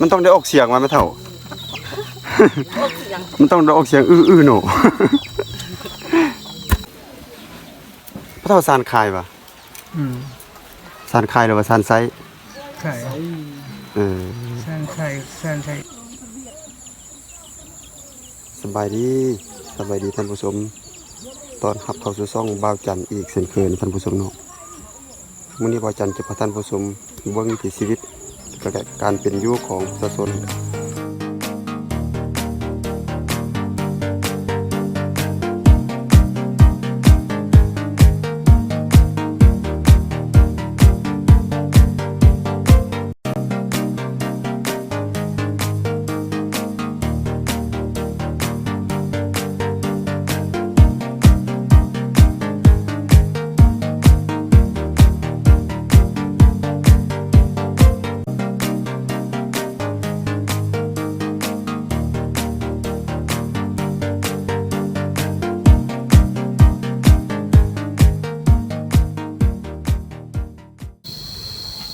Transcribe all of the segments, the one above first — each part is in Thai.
มันต้องได้ออกเสียงมาไหม่เท่าโอ้เสียงมันต้องได้ออกเสียงอื้ออื้อหนูพระเท่าซานคายปะอืมซานคายหรือว่าซานไซไข่เออแซนไข่แซนไข่สบายดีสบายดีท่านผู้ชมตอนขับเข้าสู่ซ่องบ่าวจันทร์อีกเช่นเคยนะท่านผู้ชมเนาะมื้อนี้บ่าวจันทร์จะพาท่านผู้ชมเบิ่งวิถีชีวิต และก็การเป็นอยู่ของประชาชน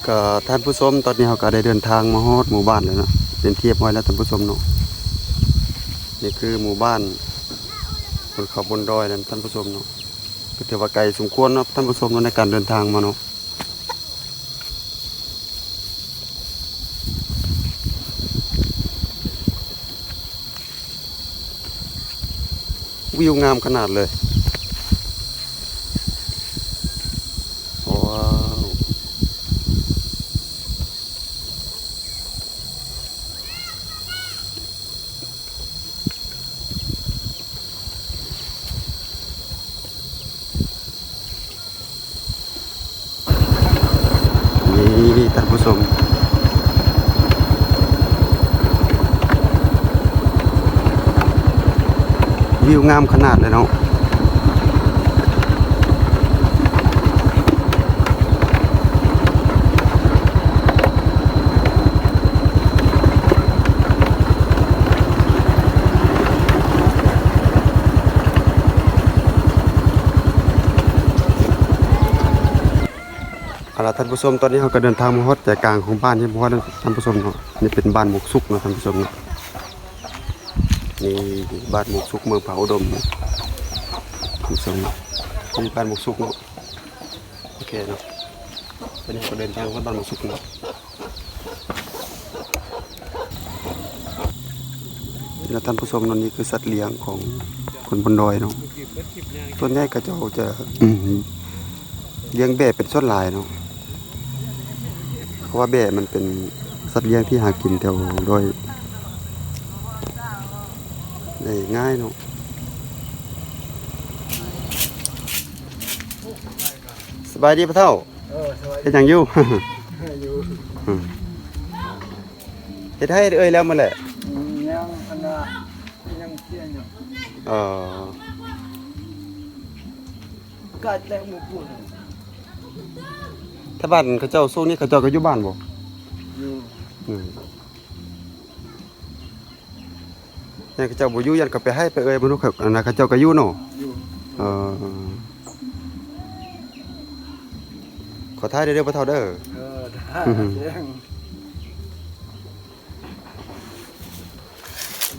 ก็ท่านผู้ชมตอนนี้เราก็ได้เดินทางมาฮอดหมู่บ้านแล้วเนาะเป็นเรียบร้อยแล้วท่านผู้ชมเนาะนี่คือหมู่บ้านบนเขาบนดอยนั่นท่านผู้ชมเนาะก็ถือว่าไกลสมควรเนาะท่านผู้ชมเนาะในการเดินทางมาเนาะวิวงามขนาดเลยว้าว นี่ท่านผู้ชม วิวงามขนาดเลยเนาะเอาล่ะท่านผู้ชมตอนนี้เราก็เดินทางมาฮอดใจกลางของบ้านที่บ่ฮอดท่านผู้ชมเนาะนี่เป็นบ้านหมกสุกเนาะท่านผู้ชมเนาะ นี่บ้านหมกสุกเมืองผาอุดมผู้ชมนี่บ้านหมกสุกเนาะโอเคเนาะตอนนี้เราก็เดินทางมาบ้านหมกสุกเนาะนี่นะท่านผู้ชมนี่คือสัตว์เลี้ยงของคนบนดอยเนาะส่วนใหญ่ก็เจ้าจะเลี้ยงแบะเป็นส่วนหลายเนาะเพราะว่าแบะมันเป็นสัตว์เลี้ยงที่หากินแถวดอย ได้ง่ายเนาะสบายดีปะเท่าเออสวัสเฮ็ดหยังอยู่ดีอยู่เฮ็ดให้เอ้ยแล้วมันแหละยังอันน่ะยังเที่ยงอยู่เออกัดแล้วหมูปุ่นถ้าบ้านเขาเจ้าสู้นี่เขาเจ้าก็อยู่บ้านบ่อยู่ อืม เนี่ยเขาเจ้าบ่อยู่ยันก็ไปให้ไปเอ้ยบ่รู้เขาอันนั้นเขาเจ้าก็อยู่เนาะอยู่เออขอท้ายเด้อเด้อปะเท่าเด้อเออได้เที่ยง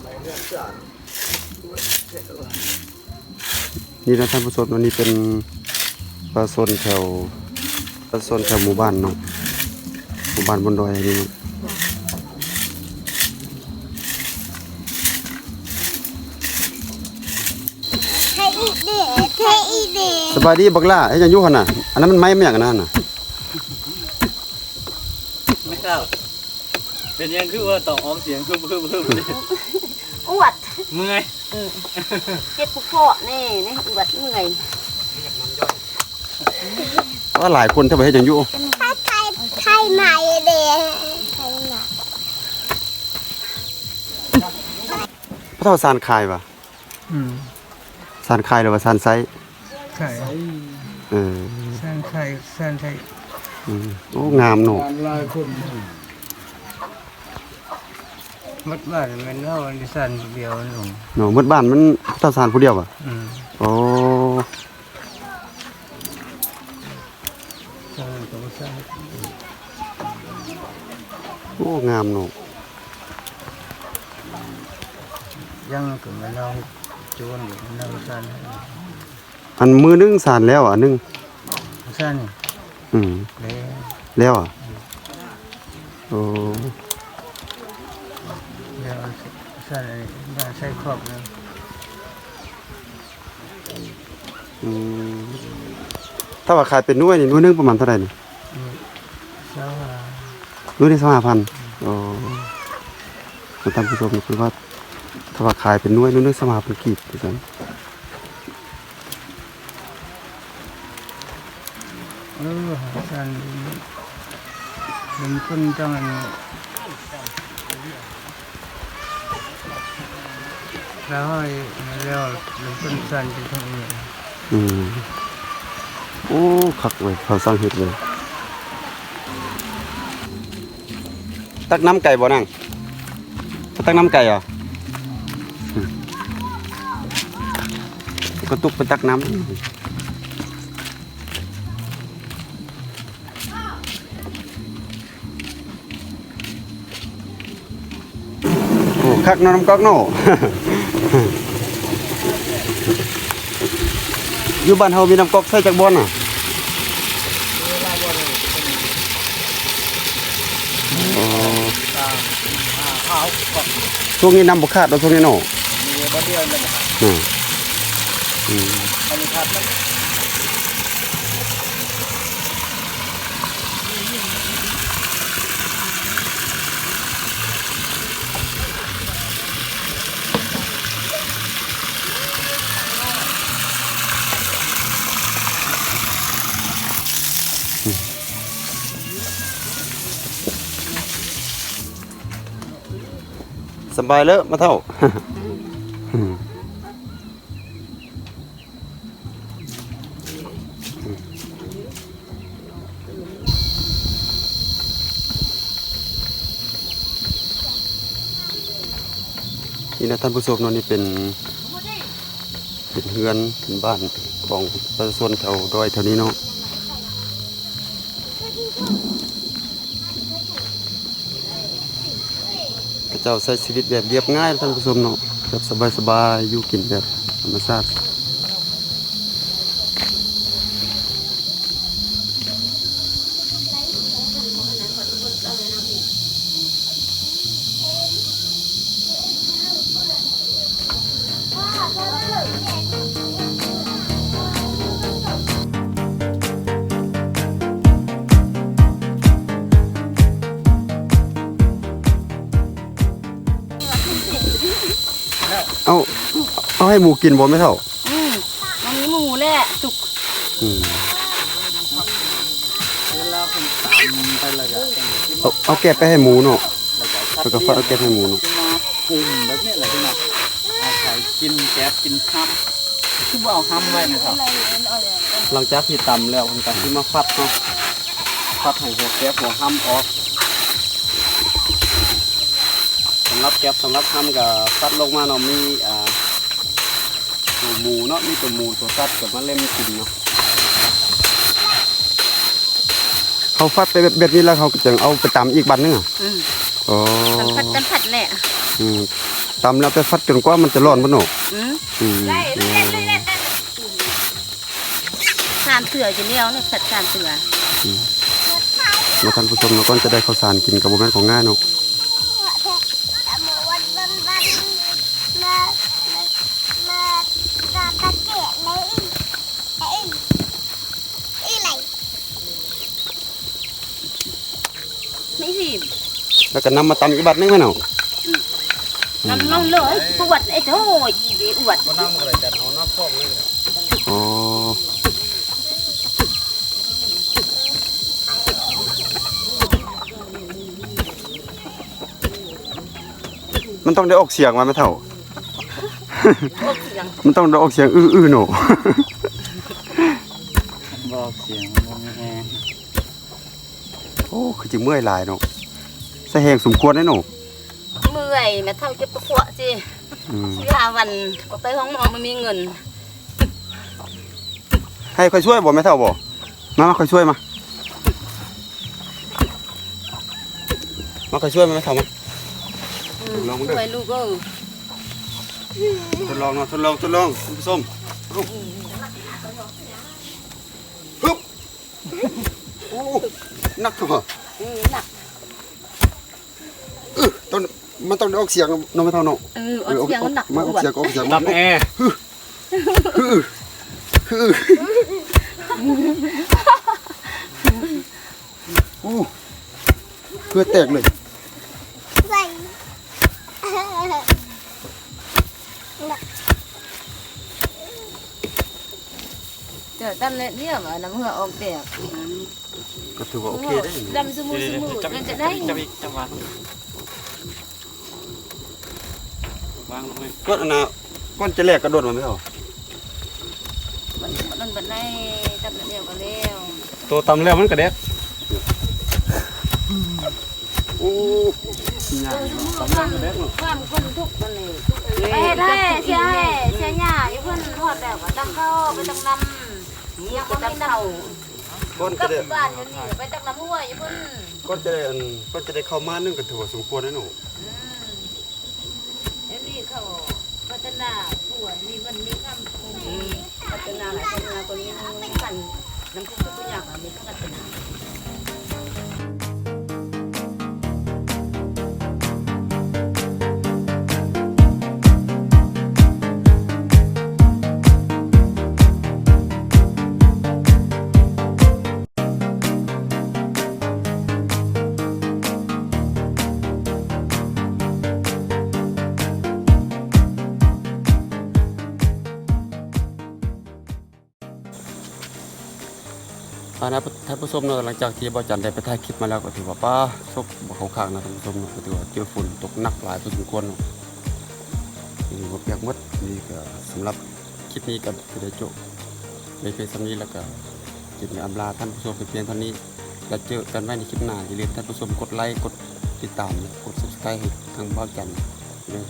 ไปเรื่องจานนี่นะท่านผู้ชมวันนี้เป็นปลาสนแถวปลาสนแถวหมู่บ้านเนาะหมู่บ้านบนดอยอัน สบายดีบักล่าไอ้ยังอยู่หั่นน่ะอันนั้นมันไม้ไม่อย่างนั้นน่ะไม่ทราบเป็นยังคือว่าต้องออมเสียงเพิ่มเพิ่มเพิ่มอวดเมื่อยเจ็บผู้พ่อนี่นี่อวดเมื่อยว่าหลายคนถ้าไปเฮ็ดหยังอยู่ไทยไทยไทยใหม่เดไทยใหม่พระเท่าซานคายป่ะอืมซานคายหรือว่าซานไซ ไข่เออแซนไข่แซนไข่อืมโอ้งามเนาะการลายคนมัดบ้านมันเท่าอันที่สั่นเดียวนี่ผมเนาะหมดบ้านมันพระเท่าซานผู้เดียวป่ะอืมโอ้สั่นตัวสั่นโอ้งามเนาะยังก็มาลองโจนอยู่นำสั่น อันมือนึงสานแล้วอะนึงสั่นนี่อืมเลยแล้วอะโอ้แล้วสั่นบ้านใส่ครอบนะอืมถ้าว่าขายเป็นหน่วยนี่หน่วยหนึงประมาณเท่าไหร่นี่เช้าว่าหน่วยหนึง25,000โอ้ท่านผู้ชมนี่คือว่าถ้าว่าขายเป็นหน่วยหน่วยหนึง25,000กีบว่าซั่น เออสั่นเป็นคนจังอันแล้วให้แล้วเป็นคนสันเป็นคนอื่นอืมโอ้คักเว้ยเขาสร้างเฮ็ดเลย ตักน้ำไก่บ่นั่งตักน้ำไก่เหรอก็ตุกไปตักน้ำ คักเน้อน้ำก๊อกเนาะอยู่บ้านเฮามีน้ำก๊อกใส่จากบ่อนน่ะอ๋อช่วงนี้น้ำบ่ขาดแล้วช่วงนี้เนาะมีบ่เดียวเลยบ่ครับอืมอืมอันนี้ครับ สบายแล้วมาเท่านี่นะท่านผู้ชมนนี่เป็นเป็นเฮือนเป็นบ้านของประชาชนแถวดอยแถวนี้เนาะ เจ้าใช้ชีวิตแบบเรียบง่ายท่านผู้ชมเนาะแบบสบายๆอยู่กินแบบธรรมชาติ เอาเอาให้หมูกินบ่ไม่เท่าอืมมันมีหมูแหละสุกอืมเวลาผมตามไปเลยอะเอาเอาแกะไปให้หมูเนาะแล้วก็แล้วก็ฟัดเอาแกะให้หมูเนาะมาคุมแบบนี้แหละพี่น้องเอาไข่กินแก๊บกินห้ำคือบ่เอาห้ำไว้นะครับ หลังจากที่ตำแล้วผมก็สิมาฟัดเนาะฟัดให้หัวแก๊บหัวห้ำออกสำหรับแก๊บสำหรับห้ำก็ฟัดลงมาเนาะมีอ่าตัวหมูเนาะมีตัวหมูตัวสัตว์กับมาเล่มกินเนาะเขาฟัดไปแบบแบบนี้แล้วเขาก็จะเอาไปตำอีกบันนึงอะอืมอ๋อกันผัดกันผัดแหละอืมตำแล้วไปฟัดจนกว่ามันจะร้อนบ่เนาะอืมอืมสามเสือจะเลี้ยวเนี่ยผัดสามเสือมาท่านผู้ชมเราก็จะได้ข้าวสารกินกับบ่แม่นของง่ายเนาะ วันวันวันมามามาตะเกียบเลยเอ้ยอีไหล ไม่สิ แล้วก็นำมาตำอีกบัดนึงไหมเนาะน้ำน้องเลยปวดไอ้โถ่ดีอวดบ่น้ำอะไรจัดเอาน้ำฟอกเลยอ๋อมันต้องได้ออกเสียงมาไหมเท่าโอ้เสียงมันต้องได้ออกเสียงอื้อๆเนาะบอกเสียงบ่มีแฮงโอ้คือจิเมื่อยหลายเนาะ ใส่แหงสมควรแน่เนาะเมื่อยแม่เท่าจะประกวดสิอืมเสียวันก็ไปห้องหมอมันมีเงิน ให้ค่อยช่วยบ่แม่เท่าบ่มามาค่อยช่วยมามาค่อยช่วยมาแม่เท่ามาอืมลองดูช่วยลูกเออทดลองเนาะทดลองทดลองท่านผู้ชมเอาฮึบโอ้หนักตัวอืมหนัก เออต้องมันต้องได้ออกเสียงเนาะไม่เท่าเนาะเออเอาเสียงมันหนักมาออ้อกวนเสียงออกเสียงรับแอร์คือคือโอ้เพื่อแตกเลยใส่เจอตั้มเนี่ยเนี่ยมาน้ำเหือออกแตกก็ถือว่าโอเคได้ดำสมูสมูจับนั่นจัจะบได้ จับอีกจับวาางลงเลยก็อันน่ะก้อนจะแลกกระโดดมาไม่เอามันมันบันได้ตั้มเนี่ยก็แล้วตัวตำแล้วมันกระเด็กโอ้ตำแล้วกระเด็กความคนทุกข์มันนี่ไปเฮ็ดให้เสียให้เสียหญ้าอยู่เพิ่นฮอดแล้วก็ตั้งเข้าไปตั้งนำยังบ่มีน้ำก้อนกัจะบได้บ้านอยู่นี่ไปตั้งน้ำห้วยอยู่เพิ่นก้อนจะได้อันก้อนจะได้เข้ามานึงก็ถือว่าสมควรนะหนู อืมเดี๋ยวนี้เขาพัฒนาผัวนี่มันมีคำคงมี พัฒนาหลายพัฒนาคนนี้มันกันน้ำพุทุกอย่างอะมีพัฒนาอานะท่านผู้ชมเนาะหลังจากที่บ่จันได้ไปถ่ายคลิปมาแล้วก็ถือว่าป้าซบบเขาข้างนะท่านผู้ชมเนาะก็ถือว่าเจอฝุ่นตกหนักหลายพอสมควรเนาะนี่บ่เปียกมดนี่ก็สำหรับคลิปนี้ก็สิได้จบในเพียงนี้แล้วก็จิตอำลาท่านผู้ชมไปเพียงเท่านี้แล้วเจอกันไว้ในคลิปหน้าอย่าลืมท่านผู้ชมกดไลค์กดติดตามกด Subscribe ให้ทางบ้านจันเด้อ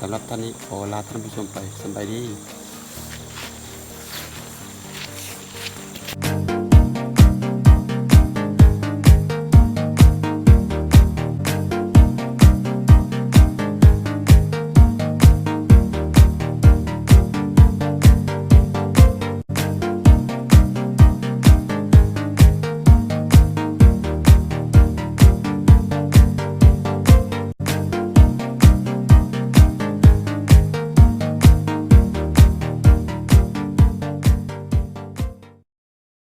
สำหรับท่านนี้ขอลาท่านผู้ชมไปสบายดี